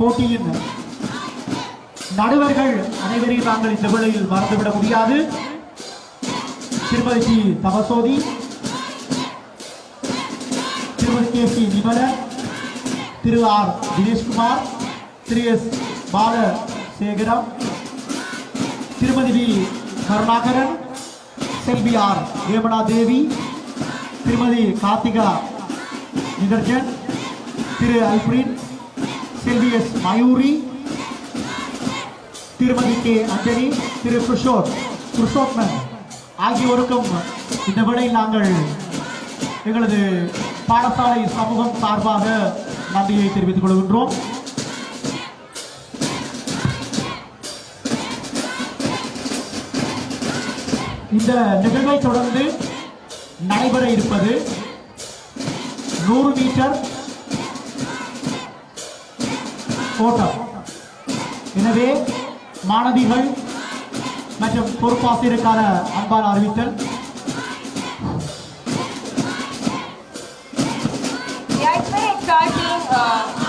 போட்டியின் நடுவர்கள் அனைவரையும் நாங்கள் இந்த வேளையில் மறந்துவிட முடியாது. திருமதி டி தபசோதி திருமதி கே. சி. நிமலன் திரு ஆர். தினேஷ்குமார் திரு எஸ். பாலசேகரம் திருமதி வி. கருணாகரன் செல்வி ஆர். ஹேமனா தேவி திருமதி கார்த்திகா நிதர்ஜன் திரு அல்ஃபிரின் செல்வி எஸ் மயூரி திருமதி கே. அஞ்சலி திரு. புருஷோத் புருஷோத்மன் ஆகியோருக்கும் இந்த விடை நாங்கள் எங்களது பாடசாலை சமூகம் சார்பாக நன்றியை தெரிவித்துக் கொள்கின்றோம். இந்த நிகழ்வை தொடர்ந்து நடைபெற இருப்பது நூறு மீட்டர் ஓட்டம் எனவே மாணவிகள் மற்றும் பொறுப்பாசிரியருக்கான அன்பான அறிவித்தல் Yeah, it's very exciting. Uh,